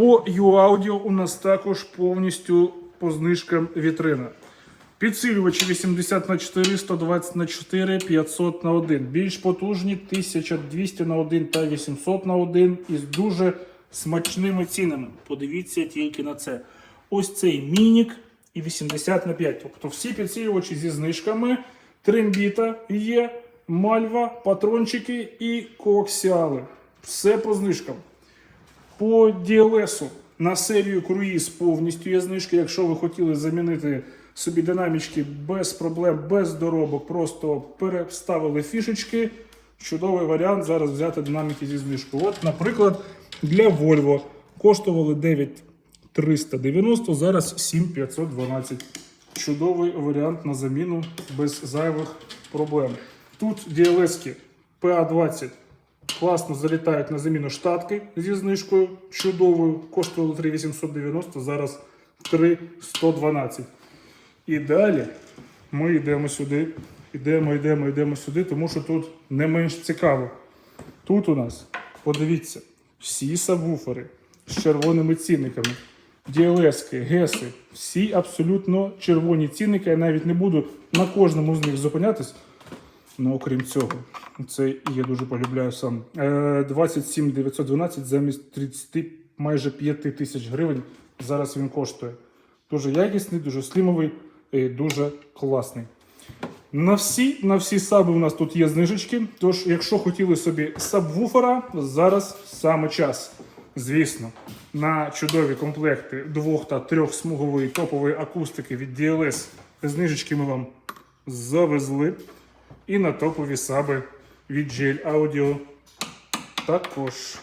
По U-Audio у нас також повністю по знижкам вітрина. Підсилювачі 80 на 4, 120 на 4, 500 на 1. Більш потужні 1200 на 1 та 800 на 1 із дуже смачними цінами. Подивіться тільки на це. Ось цей мінік і 80 на 5. Тобто всі підсилювачі зі знижками. Трембіта є, мальва, патрончики і коаксіали. Все по знижкам. По DLS на серію круїз повністю є знижки. Якщо ви хотіли замінити собі динамічки без проблем, без доробок, просто переставили фішечки. Чудовий варіант зараз взяти динаміки зі знижкою. От, наприклад, для Volvo коштували 9390, зараз 7512. Чудовий варіант на заміну без зайвих проблем. Тут DLS PA20 Класно залітають на заміну штатки зі знижкою чудовою. Коштували 3890, зараз 3112. І далі ми йдемо сюди, йдемо, йдемо, йдемо сюди, тому що тут не менш цікаво. Тут у нас, подивіться, всі сабвуфери з червоними цінниками, діалески, геси, всі абсолютно червоні цінники. Я навіть не буду на кожному з них зупинятись. Ну, окрім цього, це я дуже полюбляю сам. Е, 27 912 замість 30 майже 5 тисяч гривень. Зараз він коштує. Дуже якісний, дуже слімовий і дуже класний. На всі, на всі саби у нас тут є знижечки. Тож, якщо хотіли собі сабвуфера, зараз саме час. Звісно, на чудові комплекти двох та трьохсмугової топової акустики від DLS знижечки ми вам завезли. І на топові саби від GL Audio також.